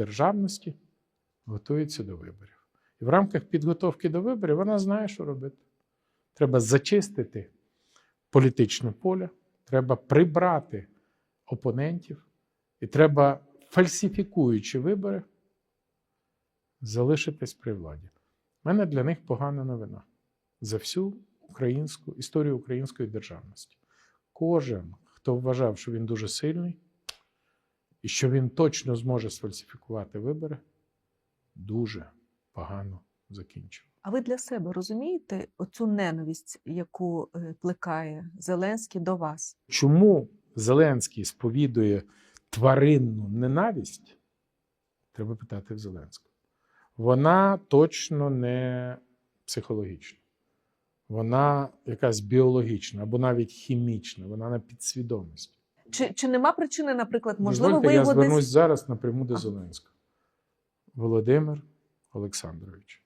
державності готується до виборів. І в рамках підготовки до виборів вона знає, що робити. Треба зачистити політичне поле, треба прибрати опонентів, і треба, фальсифікуючи вибори, залишитись при владі. У мене для них погана новина за всю українську історію української державності. Кожен, хто вважав, що він дуже сильний, і що він точно зможе сфальсифікувати вибори, дуже погано закінчив. А ви для себе розумієте оцю ненависть, яку е, плекає Зеленський до вас? Чому Зеленський сповідує тваринну ненависть? Треба питати в Зеленського. Вона точно не психологічна. Вона якась біологічна або навіть хімічна, вона на підсвідомості. Чи, чи нема причини, наприклад, можливо, Дозвольте, ви я звернусь десь зараз напряму до Зеленського. Володимир Олександрович,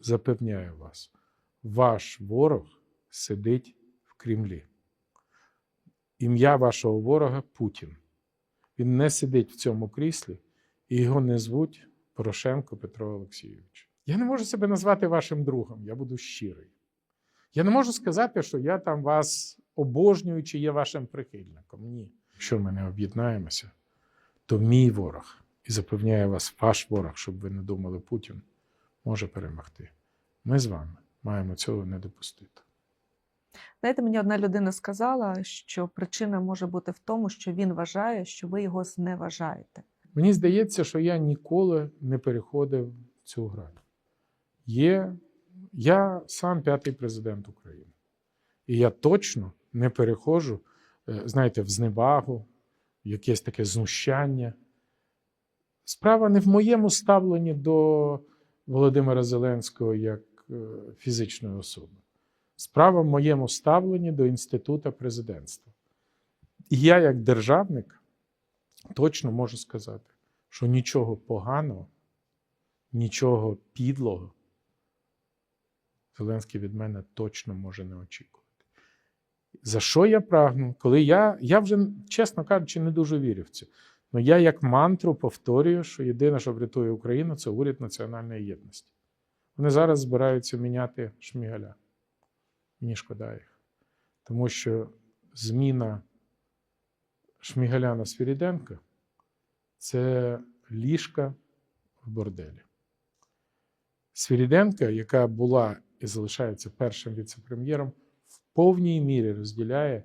запевняю вас, ваш ворог сидить в Кремлі. Ім'я вашого ворога Путін. Він не сидить в цьому кріслі, і його не звуть Порошенко Петро Олексійович. Я не можу себе назвати вашим другом, я буду щирий. Я не можу сказати, що я там вас обожнюю чи є вашим прихильником. Ні. Якщо ми не об'єднаємося, то мій ворог, і запевняю вас, ваш ворог, щоб ви не думали, Путін може перемогти. Ми з вами маємо цього не допустити. знаєте, мені одна людина сказала, що причина може бути в тому, що він вважає, що ви його зневажаєте. Мені здається, що я ніколи не переходив цю грань. Є, я сам п'ятий президент України. І я точно не переходжу, е, знаєте, в зневагу, якесь таке знущання. Справа не в моєму ставленні до Володимира Зеленського як е, фізичної особи. Справа в моєму ставленні до інституту президентства. І я, як державник, точно можу сказати, що нічого поганого, нічого підлого Зеленський від мене точно може не очікувати. За що я прагну? Коли я, я вже, чесно кажучи, не дуже вірю в це. Але я як мантру повторюю, що єдине, що врятує Україну, це уряд національної єдності. Вони зараз збираються міняти шмігаля. Мені шкода їх. Тому що зміна Шмігаля на Свіріденка це ліжка в борделі. Свіріденка, яка була і залишається першим віце-прем'єром, в повній мірі розділяє